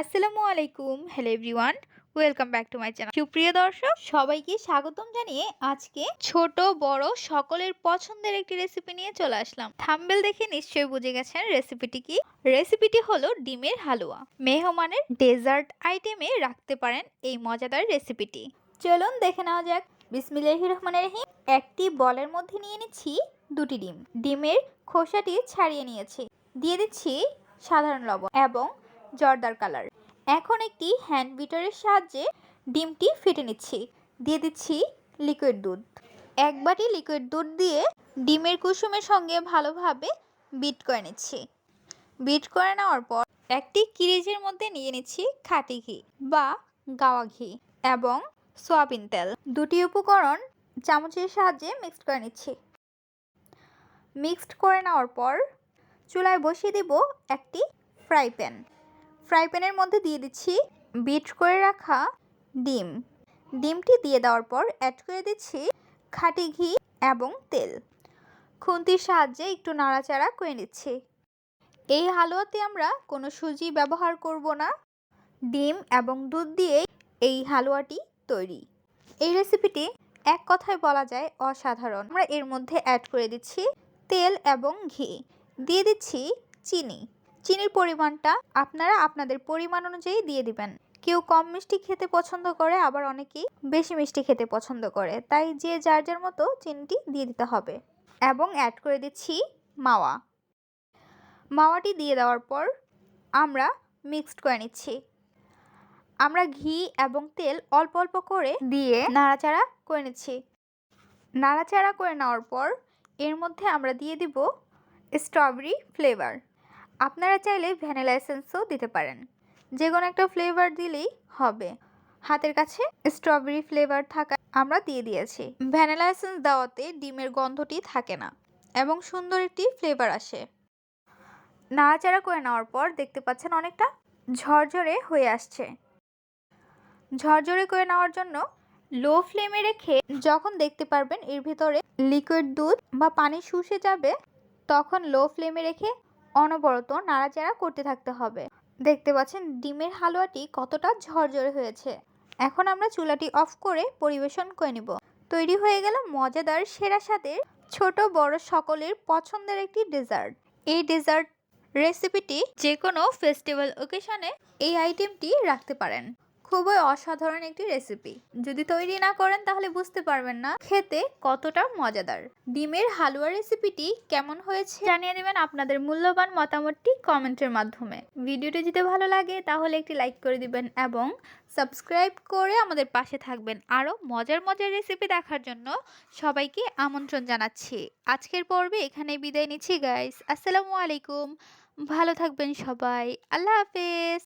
আসসালামু আলাইকুম hello everyone welcome back to my channel সুপ্রিয় দর্শক, সবাইকে স্বাগতম জানিয়ে আজকে ছোট, বড়, সকলের পছন্দের একটি রেসিপি নিয়ে চলে আসলাম। থাম্বেল দেখে নিশ্চয়ই বুঝে গেছেন রেসিপিটি কি? রেসিপিটি হলো ডিমের হালুয়া। মেহমানের ডেজার্ট আইটেমে রাখতে পারেন এই মজাদার রেসিপিটি চলুন দেখে নেওয়া যাক। বিসমিল্লাহির রহমানির রহিম, একটি বলের মধ্যে নিয়ে নিচ্ছি দুটি ডিম। ডিমের খোসাটি ছাড়িয়ে নিয়েছি। দিয়ে দিচ্ছি সাধারণ লবণ এবং জর্দার কালার। এখন একটি হ্যান্ড বিটারের সাহায্যে ডিমটি ফেটে নিচ্ছি। দিয়ে দিচ্ছি লিকুইড দুধ। এক বাটি লিকুইড দুধ দিয়ে ডিমের কুসুমের সঙ্গে ভালোভাবে বিট করে নিচ্ছি। বিট করে নেওয়ার পর একটি কিরিজের মধ্যে নিয়ে নিচ্ছি খাটি ঘি বা গাওয়া ঘি এবং সয়াবিন তেল। দুটি উপকরণ চামচের সাহায্যে মিক্সড করে নিচ্ছি। মিক্সড করে নেওয়ার পর চুলায় বসিয়ে দেব একটি ফ্রাই প্যান ফ্রাই প্যানের মধ্যে দিয়ে দিচ্ছি বিট করে রাখা ডিম। ডিমটি দিয়ে দেওয়ার পর অ্যাড করে দিচ্ছি খাঁটি ঘি এবং তেল। খুন্তির সাহায্যে একটু নাড়াচাড়া করে নিচ্ছি। এই হালুয়াতে আমরা কোনো সুজি ব্যবহার করব না। ডিম এবং দুধ দিয়ে এই হালুয়াটি তৈরি। এই রেসিপিটি এক কথায় বলা যায় অসাধারণ। আমরা এর মধ্যে অ্যাড করে দিচ্ছি তেল এবং ঘি। দিয়ে দিচ্ছি চিনি। চিনির পরিমাণটা আপনারা আপনাদের পরিমাণ অনুযায়ী দিয়ে দিবেন। কেউ কম মিষ্টি খেতে পছন্দ করে, আবার অনেকেই বেশি মিষ্টি খেতে পছন্দ করে। তাই যে যার যার মতো চিনিটি দিয়ে দিতে হবে। এবং অ্যাড করে দিচ্ছি মাওয়া। মাওয়াটি দিয়ে দেওয়ার পর আমরা মিক্সড করে নিচ্ছি। আমরা ঘি এবং তেল অল্প অল্প করে দিয়ে নাড়াচাড়া করে নিচ্ছি। নাড়াচাড়া করে নেওয়ার পর এর মধ্যে আমরা দিয়ে দিব স্ট্রবেরি ফ্লেভার আপনারা চাইলে ভ্যানিলা এসেন্সও দিতে পারেন। যে কোনো একটা ফ্লেভার দিলেই হবে। হাতের কাছে স্ট্রবেরি ফ্লেভার থাকা আমরা দিয়ে দিয়েছি। ভ্যানিলা এসেন্স দেওয়াতে ডিমের গন্ধটি থাকে না এবং সুন্দর একটি ফ্লেভার আসে। নাড়াচাড়া করে নেওয়ার পর দেখতে পাচ্ছেন অনেকটা ঝরঝরে হয়ে আসছে। ঝরঝরে করে নেওয়ার জন্য লো ফ্লেমে রেখে যখন দেখতে পারবেন এর ভিতরে লিকুইড দুধ বা পানি শুষে যাবে, তখন লো ফ্লেমে রেখে অনবরত নাড়াচাড়া করতে থাকতে হবে। দেখতে পাচ্ছেন, ডিমের হালুয়াটি কতটা ঝরঝরে হয়েছে। এখন আমরা চুলাটি অফ করে পরিবেশন করে নিব। তৈরি হয়ে গেল মজাদার সেরা স্বাদের ছোট বড় সকলের পছন্দের একটি ডেজার্ট। এই ডেজার্ট রেসিপিটি যে কোনো ফেস্টিভ্যাল ওকেশনে এই আইটেমটি রাখতে পারেন। খুবই অসাধারণ একটি রেসিপি যদি তৈরি না করেন তাহলে বুঝতে পারবেন না খেতে কতটা মজাদার। ডিমের হালুয়া রেসিপিটি কেমন হয়েছে জানিয়ে দেবেন আপনাদের মূল্যবান মতামতটি কমেন্টের মাধ্যমে। ভিডিওটি যদি ভালো লাগে তাহলে একটি লাইক করে দিবেন এবং সাবস্ক্রাইব করে আমাদের পাশে থাকবেন আরও মজার মজার রেসিপি দেখার জন্য সবাইকে আমন্ত্রণ জানাচ্ছি। আজকের পর্বে এখানে বিদায় নিচ্ছি গাইস আসসালামু আলাইকুম। ভালো থাকবেন সবাই। আল্লাহ হাফেজ।